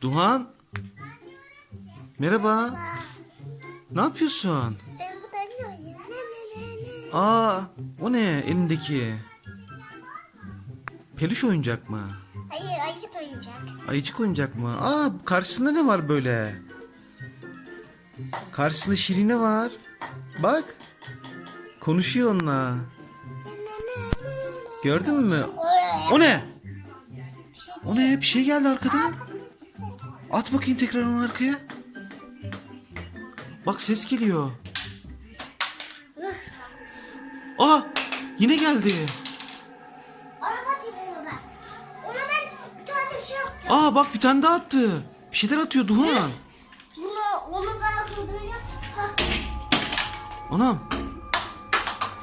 Duhan. Merhaba. Ne yapıyorsun? Ben bu da. Aa, o ne elindeki? Peluş oyuncak mı? Hayır ayıcık oyuncak. Ayıcık oyuncak mı? Aa, karşısında ne var böyle? Karşısında Şirine var. Bak. Konuşuyor onunla. Gördün mü? O ne? O ne? Bir şey geldi arkadan. At bakayım tekrar onu arkaya. Bak ses geliyor. Aa! Yine geldi. Araba onu ben. Ona ben bir tane bir şey yapacağım. Aa bak bir tane daha attı. Bir şeyler atıyor Duhan. Bunu, onu ben. Ha. Anam.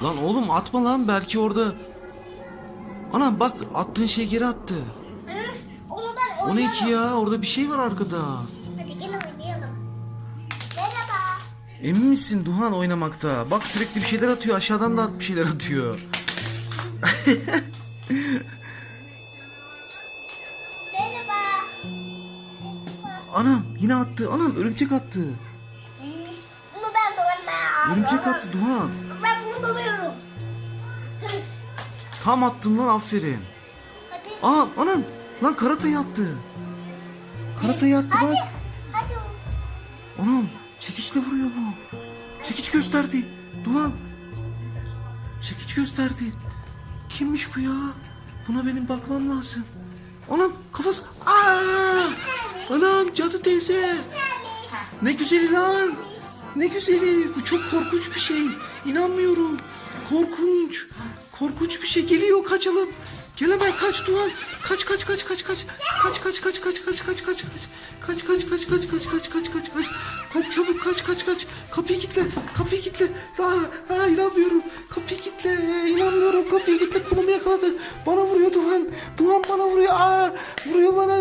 Lan oğlum atma lan belki orada. Anam bak attığın şey geri attı. O ne ki ya? Orada bir şey var arkada. Hadi gel oynayalım. Merhaba. Emin misin Duhan oynamakta? Bak sürekli bir şeyler atıyor. Aşağıdan da bir şeyler atıyor. Merhaba. Anam yine attı. Anam örümcek attı. Bunu ben dolamam. Örümcek attı Duhan. Ben bunu doluyorum. Tam attın lan aferin. Hadi. Aa anam. Lan karatayı attı. Karatayı attı Hadi. bak. Hadi. Anam çekiçle vuruyor bu. Çekiç gösterdi. Duhan. Çekiç gösterdi. Kimmiş bu ya? Buna benim bakmam lazım. Anam kafası. Aa! Anam cadı teyze. Ne güzeli lan. Ne güzeli. Bu çok korkunç bir şey. İnanmıyorum. Korkunç. Korkunç bir şey geliyor kaçalım. Gel hemen kaç Duhan. Kaç kaç kaç kaç kaç. Kaç kaç kaç kaç kaç kaç kaç kaç. Kaç kaç kaç kaç kaç kaç kaç kaç kaç. Kaç çabuk kaç kaç kaç. Kapıyı kilitle. Kapıyı kilitle. Aa, inanmıyorum. Kapıyı kilitle. İnanmıyorum. Kapıyı kilitle. Kolumu yakaladı. Bana vuruyor Duhan. Duhan bana vuruyor. Aa vuruyor bana.